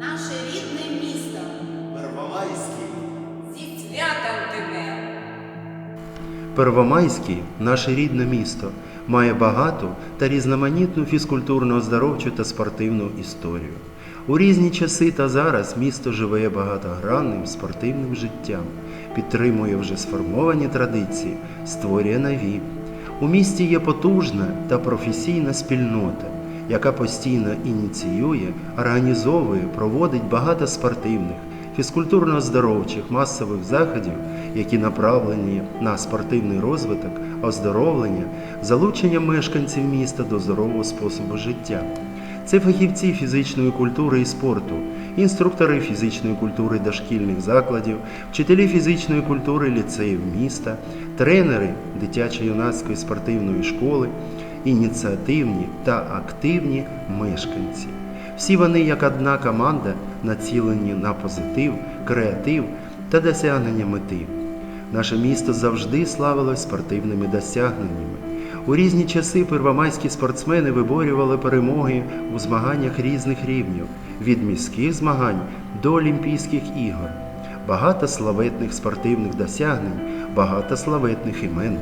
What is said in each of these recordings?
Наше рідне місто Первомайський. зі святом тебе. Первомайський, наше рідне місто, має багату та різноманітну фізкультурно-оздоровчу та спортивну історію. У різні часи та зараз місто живе багатогранним спортивним життям, підтримує вже сформовані традиції, створює нові. У місті є потужна та професійна спільнота, яка постійно ініціює, організовує, проводить багато спортивних, фізкультурно-оздоровчих масових заходів, які направлені на спортивний розвиток, оздоровлення, залучення мешканців міста до здорового способу життя. Це фахівці фізичної культури і спорту, інструктори фізичної культури дошкільних закладів, вчителі фізичної культури ліцеїв міста, тренери дитячо-юнацької спортивної школи, ініціативні та активні мешканці. Всі вони, як одна команда, націлені на позитив, креатив та досягнення мети. Наше місто завжди славилось спортивними досягненнями. У різні часи первомайські спортсмени виборювали перемоги у змаганнях різних рівнів від міських змагань до Олімпійських ігор. Багато славетних спортивних досягнень, багато славетних імен.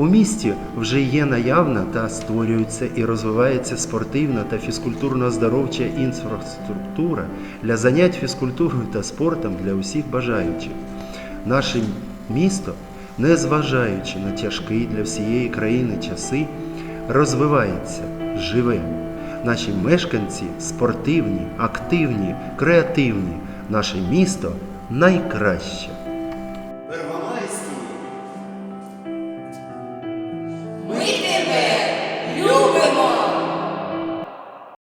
У місті вже є наявна та створюється і розвивається спортивна та фізкультурно-оздоровча інфраструктура для занять фізкультурою та спортом для усіх бажаючих. Наше місто, незважаючи на тяжкі для всієї країни часи, розвивається, живе. Наші мешканці спортивні, активні, креативні. Наше місто найкраще.